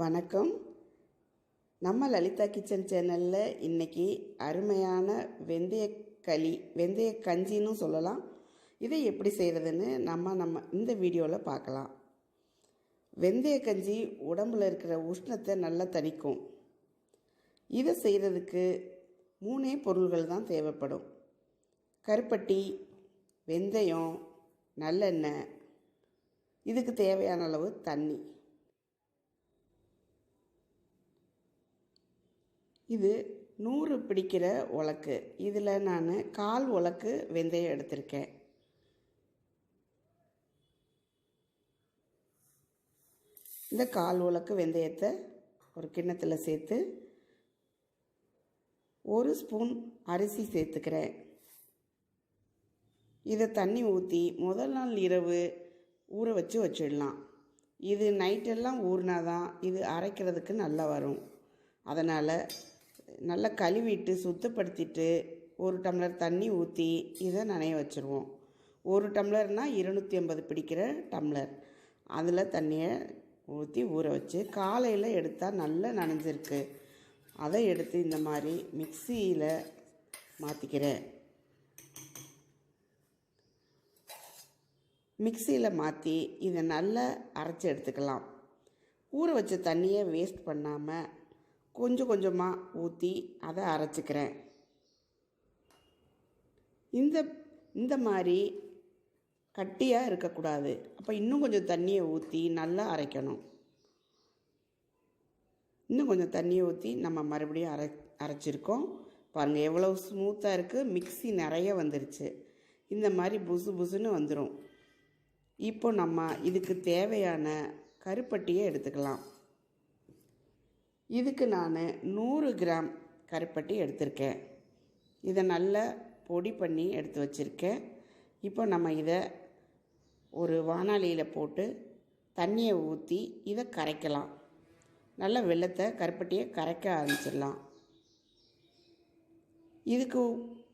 வணக்கம். நம்ம லலிதா கிச்சன் சேனலில் இன்னைக்கு அருமையான வெந்தய களி வெந்தய கஞ்சின்னு சொல்லலாம். இதை எப்படி செய்கிறதுன்னு நம்ம நம்ம இந்த வீடியோவில் பார்க்கலாம். வெந்தய கஞ்சி உடம்புல இருக்கிற உஷ்ணத்தை நல்லா தணிக்கும். இதை செய்கிறதுக்கு மூணே பொருள்கள் தான் தேவைப்படும். கருப்பட்டி வெந்தயம் நல்லெண்ணெய். இதுக்கு தேவையான அளவு தண்ணி. இது நூறு பிடிக்கிற உலக்கு. இதில் நான் கால் உலக்கு வெந்தயம் எடுத்திருக்கேன். இந்த கால் உலக்கு வெந்தயத்தை ஒரு கிண்ணத்தில் சேர்த்து ஒரு ஸ்பூன் அரிசி சேர்த்துக்கிறேன். இதை தண்ணி ஊற்றி முதல் நாள் இரவு ஊற வச்சு வச்சிடலாம். இது நைட்டெல்லாம் ஊறினா தான் இது அரைக்கிறதுக்கு நல்லா வரும். அதனால் நல்லா கழுவிட்டு சுத்தப்படுத்திட்டு ஒரு டம்ளர் தண்ணி ஊற்றி இதை நனைய வச்சுருவோம். ஒரு டம்ளர்னால் இருநூற்றி ஐம்பது பிடிக்கிற டம்ளர். அதில் தண்ணியை ஊற்றி ஊற வச்சு காலையில் எடுத்தால் நல்லா நனைஞ்சிருக்கு. அதை எடுத்து இந்த மாதிரி மிக்சியில் மாற்றிக்கிறேன் மிக்சியில் மாற்றி இதை நல்லா அரைச்சி எடுத்துக்கலாம். ஊற வச்ச தண்ணியை வேஸ்ட் பண்ணாமல் கொஞ்சம் கொஞ்சமாக ஊற்றி அதை அரைச்சிக்கிறேன். இந்த இந்த மாதிரி கட்டியாக இருக்கக்கூடாது. அப்போ இன்னும் கொஞ்சம் தண்ணியை ஊற்றி நல்லா அரைக்கணும். இன்னும் கொஞ்சம் தண்ணியை ஊற்றி நம்ம மறுபடியும் அரை அரைச்சிருக்கோம். பாருங்கள் எவ்வளோ ஸ்மூத்தாக இருக்குது மிக்சி நிறைய வந்துருச்சு. இந்த மாதிரி புசு புசுன்னு வந்துடும் இப்போ நம்ம இதுக்கு தேவையான கருப்பட்டியை எடுத்துக்கலாம். இதுக்கு நான் நூறு கிராம் கருப்பட்டி எடுத்திருக்கேன். இதை நல்லா பொடி பண்ணி எடுத்து வச்சுருக்கேன். இப்போ நம்ம இதை ஒரு வானாலியில் போட்டு தண்ணியை ஊற்றி இதை கரைக்கலாம். நல்லா வெள்ளத்தை கருப்பட்டியை கரைக்க ஆரம்பிச்சிடலாம். இதுக்கு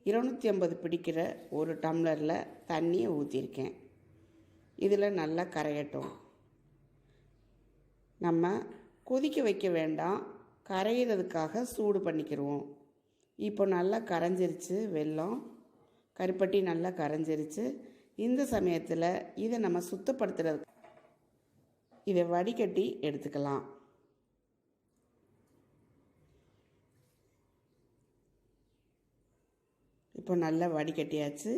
இருநூற்றி ஐம்பது பிடிக்கிற ஒரு டம்ளரில் தண்ணியை ஊற்றிருக்கேன் இதில் நல்லா கரையட்டும். நம்ம கொதிக்க வைக்க வேண்டாம். கரையிறதுக்காக சூடு பண்ணிக்கிடுவோம் இப்போ நல்லா கரைஞ்சிருச்சு வெல்லம். கருப்பட்டி நல்லா கரைஞ்சிருச்சு. இந்த சமயத்தில் இதை நம்ம சுத்தப்படுத்துறது இதை வடிகட்டி எடுத்துக்கலாம். இப்போ நல்லா வடிகட்டியாச்சு.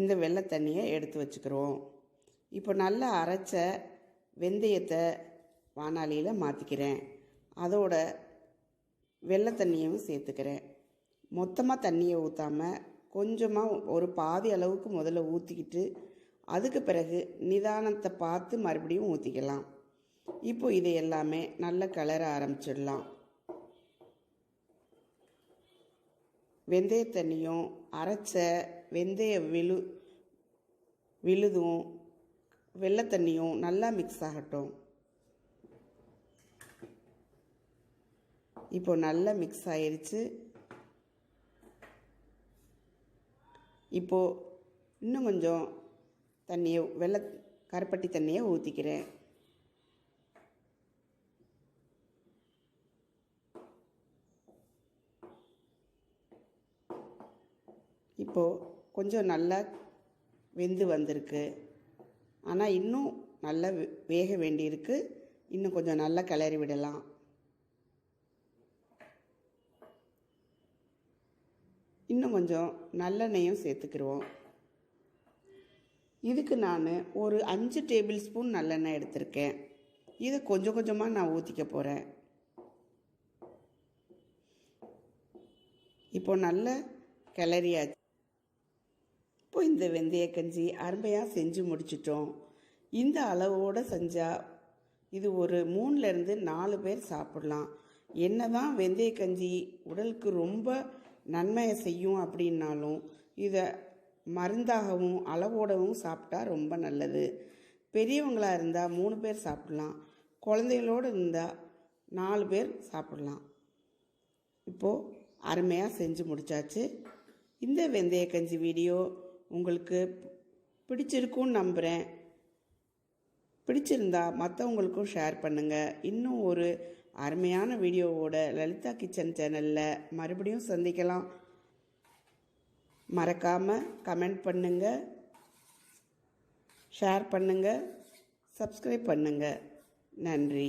இந்த வெள்ளை தண்ணியை எடுத்து வச்சுக்கிறோம் இப்போ நல்லா அரைச்ச வெந்தயத்தை வானாலியில் மாற்றிக்கிறேன் அதோட வெள்ளை தண்ணியும் சேர்த்துக்கிறேன். மொத்தமாக தண்ணியை ஊற்றாமல் கொஞ்சமாக ஒரு பாதி அளவுக்கு முதல்ல ஊற்றிக்கிட்டு அதுக்கு பிறகு நிதானத்தை பார்த்து மறுபடியும் ஊற்றிக்கலாம் இப்போ இதை எல்லாமே நல்ல கலர ஆரம்பிச்சிடலாம். வெந்தய தண்ணியும் அரைச்ச வெந்தய விழு விழுதும் வெள்ளை தண்ணியும் நல்லா மிக்ஸ் ஆகட்டும். இப்போ நல்லா மிக்ஸ் ஆயிடுச்சு இப்போது இன்னும் கொஞ்சம் தண்ணியை வெள்ளை கருப்பட்டி தண்ணியை ஊற்றிக்கிறேன் இப்போது கொஞ்சம் நல்லா வெந்து வந்திருக்கு. ஆனால் இன்னும் நல்லா வேக வேண்டியிருக்கு. இன்னும் கொஞ்சம் நல்லா கிளறி விடலாம். இன்னும் கொஞ்சம் நல்லெண்ணெயும் சேர்த்துக்கிடுவோம் இதுக்கு நான் ஒரு அஞ்சு டேபிள் ஸ்பூன் நல்லெண்ணெய் எடுத்திருக்கேன். இதை கொஞ்சம் கொஞ்சமாக நான் ஊற்றிக்க போகிறேன் இப்போ நல்ல கிளறியாச்சு. இப்போ இந்த வெந்தய கஞ்சி அருமையாக செஞ்சு முடிச்சிட்டோம். இந்த அளவோடு செஞ்சால் இது ஒரு மூணுலேருந்து நாலு பேர் சாப்பிடலாம். என்ன தான் வெந்தய கஞ்சி உடலுக்கு ரொம்ப நன்மையை செய்யும் அப்படின்னாலும் இதை மருந்தாகவும் அளவோடவும் சாப்பிட்டா ரொம்ப நல்லது. பெரியவங்களாக இருந்தால் மூணு பேர் சாப்பிடலாம். குழந்தைகளோடு இருந்தால் நாலு பேர் சாப்பிடலாம். இப்போது அருமையாக செஞ்சு முடிச்சாச்சு. இந்த வெந்தய கஞ்சி வீடியோ உங்களுக்கு பிடிச்சிருக்கும்னு நம்புகிறேன் பிடிச்சிருந்தா மற்றவங்களுக்கும் ஷேர் பண்ணுங்கள் இன்னும் ஒரு அருமையான வீடியோவோட லலிதா கிச்சன் சேனலில் மறுபடியும் சந்திக்கலாம். மறக்காமல் கமெண்ட் பண்ணுங்கள் ஷேர் பண்ணுங்கள் சப்ஸ்கிரைப் பண்ணுங்கள் நன்றி.